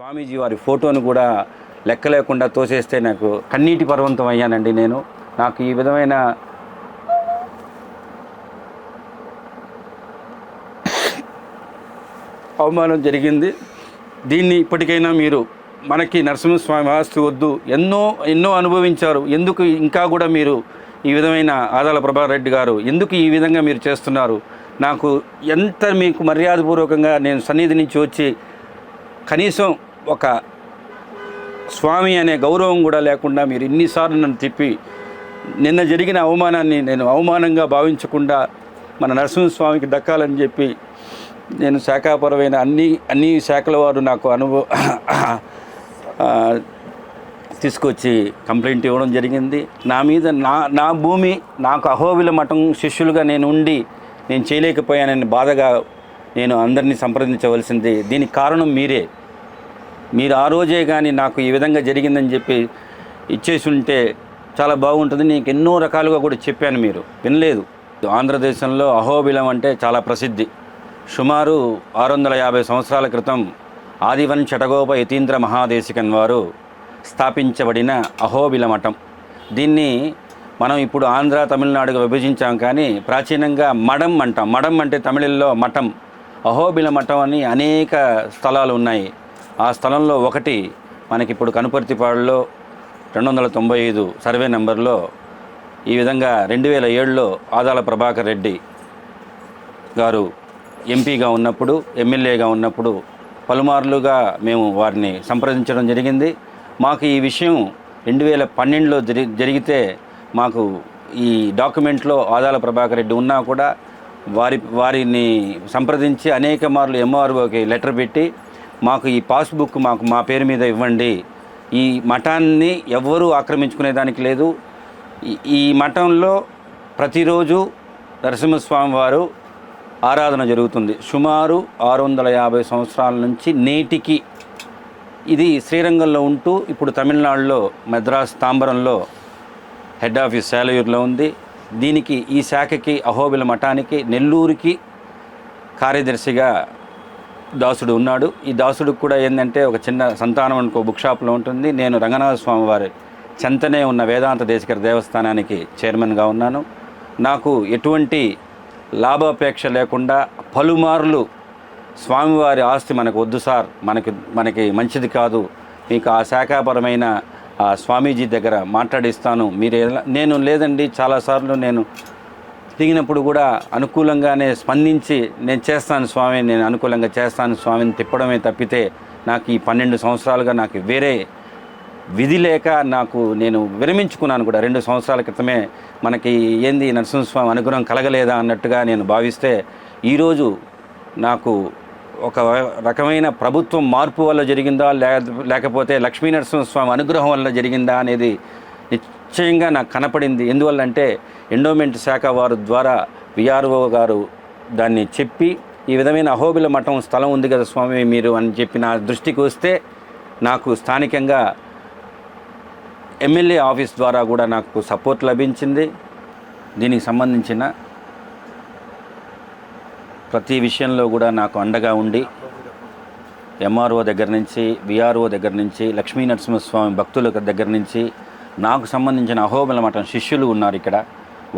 స్వామీజీ వారి ఫోటోను కూడా లెక్క లేకుండా తోసేస్తే నాకు కన్నీటి పర్వంతం అయ్యానండి నేను. నాకు ఈ విధమైన అవమానం జరిగింది. దీన్ని ఇప్పటికైనా మీరు మనకి నరసింహస్వామి ఆస్తి వద్దు. ఎన్నో ఎన్నో అనుభవించారు. ఎందుకు ఇంకా కూడా మీరు ఈ విధమైన ఆదాల ప్రభారెడ్డి గారు ఎందుకు ఈ విధంగా మీరు చేస్తున్నారు? నాకు ఎంత మీకు మర్యాదపూర్వకంగా నేను సన్నిధి నుంచి వచ్చి కనీసం ఒక స్వామి అనే గౌరవం కూడా లేకుండా మీరు ఇన్నిసార్లు నన్ను తిప్పి నిన్న జరిగిన అవమానాన్ని నేను అవమానంగా భావించకుండా మన నరసింహస్వామికి దక్కాలని చెప్పి నేను శాఖాపరమైన అన్ని అన్ని శాఖల వారు నాకు అనుభవ తీసుకొచ్చి కంప్లైంట్ ఇవ్వడం జరిగింది. నా మీద నా నా భూమి నాకు అహోబిల మఠం శిష్యులుగా నేను ఉండి నేను చేయలేకపోయానని బాధగా నేను అందరినీ సంప్రదించవలసింది. దీనికి కారణం మీరే. మీరు ఆ రోజే కానీ నాకు ఈ విధంగా జరిగిందని చెప్పి ఇచ్చేసి ఉంటే చాలా బాగుంటుంది. నీకు ఎన్నో రకాలుగా కూడా చెప్పాను మీరు. వినలేదు. ఆంధ్రదేశంలో అహోబిలం అంటే చాలా ప్రసిద్ధి. సుమారు ఆరు వందల యాభై సంవత్సరాల క్రితం ఆదివన్ చటగోప యతీంద్ర మహాదేశికన్ వారు స్థాపించబడిన అహోబిల మఠం. దీన్ని మనం ఇప్పుడు ఆంధ్ర తమిళనాడుగా విభజించాం కానీ ప్రాచీనంగా మడం అంటాం. మడం అంటే తమిళల్లో మఠం. అహోబిల మఠం అని అనేక స్థలాలు ఉన్నాయి. ఆ స్థలంలో ఒకటి మనకి ఇప్పుడు కనుపర్తిపాడులో రెండు వందల తొంభై ఐదు సర్వే నెంబర్లో ఈ విధంగా రెండు వేల ఏడులో ఆదాల ప్రభాకర్ రెడ్డి గారు ఎంపీగా ఉన్నప్పుడు ఎమ్మెల్యేగా ఉన్నప్పుడు పలుమార్లుగా మేము వారిని సంప్రదించడం జరిగింది. మాకు ఈ విషయం రెండు వేల పన్నెండులో జరి జరిగితే మాకు ఈ డాక్యుమెంట్లో ఆదాల ప్రభాకర్ రెడ్డి ఉన్నా కూడా వారి వారిని సంప్రదించి అనేక మార్లు ఎంఆర్ఓకి లెటర్ పెట్టి మాకు ఈ పాస్బుక్ మాకు మా పేరు మీద ఇవ్వండి. ఈ మఠాన్ని ఎవ్వరూ ఆక్రమించుకునేదానికి లేదు. ఈ- మఠంలో ప్రతిరోజు నరసింహస్వామి వారు ఆరాధన జరుగుతుంది. సుమారు ఆరు వందల యాభై సంవత్సరాల నుంచి నేటికి ఇది శ్రీరంగంలో ఉంటూ ఇప్పుడు తమిళనాడులో మద్రాస్ తాంబరంలో హెడ్ ఆఫీస్ శాలయూర్లో ఉంది. దీనికి ఈ శాఖకి అహోబిల మఠానికి నెల్లూరుకి కార్యదర్శిగా దాసుడు ఉన్నాడు. ఈ దాసుడికి కూడా ఏంటంటే ఒక చిన్న సంతానం అనుకో బుక్ షాప్లో ఉంటుంది. నేను రంగనాథ స్వామి వారి చెంతనే ఉన్న వేదాంత దేశకర దేవస్థానానికి చైర్మన్గా ఉన్నాను. నాకు ఎటువంటి లాభాపేక్ష లేకుండా పలుమార్లు స్వామివారి ఆస్తి మనకు వద్దు సార్. మనకి మనకి మంచిది కాదు. మీకు ఆ శాఖాపరమైన ఆ స్వామీజీ దగ్గర మాట్లాడిస్తాను. మీరు నేను లేదండి. చాలాసార్లు నేను దిగినప్పుడు కూడా అనుకూలంగానే స్పందించి నేను చేస్తాను స్వామి నేను అనుకూలంగా చేస్తాను స్వామిని తిప్పడమే తప్పితే నాకు ఈ పన్నెండు సంవత్సరాలుగా నాకు వేరే విధి లేక నాకు నేను విరమించుకున్నాను కూడా. రెండు సంవత్సరాల క్రితమే మనకి ఏంది నరసింహస్వామి అనుగ్రహం కలగలేదా అన్నట్టుగా నేను భావిస్తే ఈరోజు నాకు ఒక రకమైన ప్రభుత్వం మార్పు వల్ల జరిగిందా లేకపోతే లక్ష్మీ నరసింహస్వామి అనుగ్రహం వల్ల జరిగిందా అనేది నిశ్చయంగా నాకు కనపడింది. ఎందువల్లంటే ఎండోమెంట్ శాఖ వారు ద్వారా విఆర్ఓ గారు దాన్ని చెప్పి ఈ విధమైన అహోబిల మఠం స్థలం ఉంది కదా స్వామి మీరు అని చెప్పి నా దృష్టికి వస్తే నాకు స్థానికంగా ఎమ్మెల్యే ఆఫీస్ ద్వారా కూడా నాకు సపోర్ట్ లభించింది. దీనికి సంబంధించిన ప్రతి విషయంలో కూడా నాకు అండగా ఉండి ఎంఆర్ఓ దగ్గర నుంచి విఆర్ఓ దగ్గర నుంచి లక్ష్మీ నరసింహస్వామి భక్తుల దగ్గర నుంచి నాకు సంబంధించిన అహోబల మఠం శిష్యులు ఉన్నారు ఇక్కడ.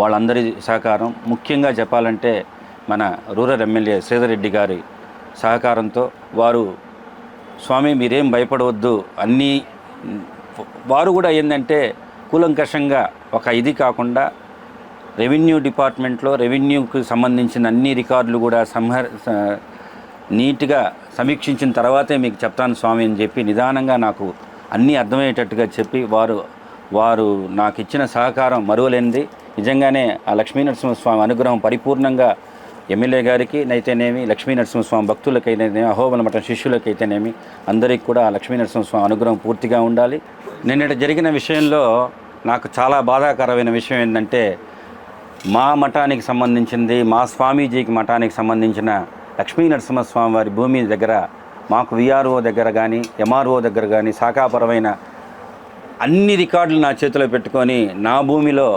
వాళ్ళందరి సహకారం. ముఖ్యంగా చెప్పాలంటే మన రూరల్ ఎమ్మెల్యే శ్రీధరెడ్డి గారి సహకారంతో వారు స్వామి మీరేం భయపడవద్దు. అన్నీ వారు కూడా ఏంటంటే కూలంకషంగా ఒక ఇది కాకుండా రెవెన్యూ డిపార్ట్మెంట్లో రెవెన్యూకి సంబంధించిన అన్ని రికార్డులు కూడా సంహ నీట్గా సమీక్షించిన తర్వాతే మీకు చెప్తాను స్వామి అని చెప్పి నిదానంగా నాకు అన్నీ అర్థమయ్యేటట్టుగా చెప్పి వారు వారు నాకు ఇచ్చిన సహకారం మరువలేనిది. నిజంగానే ఆ లక్ష్మీ నరసింహస్వామి అనుగ్రహం పరిపూర్ణంగా ఎమ్మెల్యే గారికి అయితేనేమి లక్ష్మీ నరసింహస్వామి భక్తులకైతేనేమి అహోబల మఠం శిష్యులకైతేనేమి అందరికీ కూడా ఆ లక్ష్మీ నరసింహస్వామి అనుగ్రహం పూర్తిగా ఉండాలి. నిన్నటి జరిగిన విషయంలో నాకు చాలా బాధాకరమైన విషయం ఏంటంటే మా మఠానికి సంబంధించింది మా స్వామీజీకి మఠానికి సంబంధించిన లక్ష్మీ నరసింహస్వామి వారి భూమి దగ్గర మాకు విఆర్ఓ దగ్గర కానీ ఎంఆర్ఓ దగ్గర కానీ శాఖాపరమైన అన్ని రికార్డులు నా చేతిలో పెట్టుకొని నా భూమిలో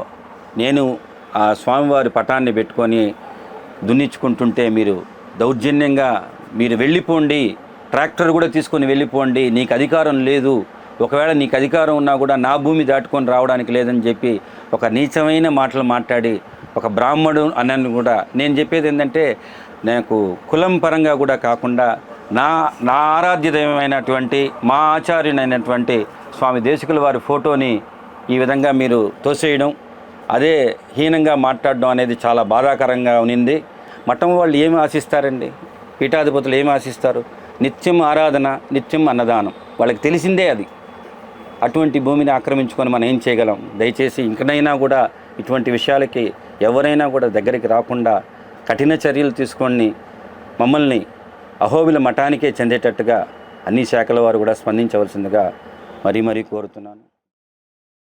నేను ఆ స్వామివారి పటాన్ని పెట్టుకొని దున్నించుకుంటుంటే మీరు దౌర్జన్యంగా మీరు వెళ్ళిపోండి ట్రాక్టర్ కూడా తీసుకొని వెళ్ళిపోండి నీకు అధికారం లేదు. ఒకవేళ నీకు అధికారం ఉన్నా కూడా నా భూమి దాటుకొని రావడానికి లేదని చెప్పి ఒక నీచమైన మాటలు మాట్లాడి ఒక బ్రాహ్మడు అన్నని కూడా నేను చెప్పేది ఏంటంటే నాకు కులం పరంగా కూడా కాకుండా నా నా ఆరాధ్య దైవమైనటువంటి మా ఆచార్యునైనటువంటి స్వామి దేశకుల వారి ఫోటోని ఈ విధంగా మీరు తోసేయడం అదే హీనంగా మాట్లాడడం అనేది చాలా బాధాకరంగా ఉన్నింది. మఠం వాళ్ళు ఏమి ఆశిస్తారండి? పీఠాధిపతులు ఏమి ఆశిస్తారు? నిత్యం ఆరాధన నిత్యం అన్నదానం. వాళ్ళకి తెలిసిందే అది. అటువంటి భూమిని ఆక్రమించుకొని మనం ఏం చేయగలం? దయచేసి ఇంకనైనా కూడా ఇటువంటి విషయాలకి ఎవరైనా కూడా దగ్గరికి రాకుండా కఠిన చర్యలు తీసుకొని మమ్మల్ని అహోబిల మఠానికే చెందేటట్టుగా అన్ని శాఖల వారు కూడా స్పందించవలసిందిగా మరీ మరీ కోరుతున్నాను.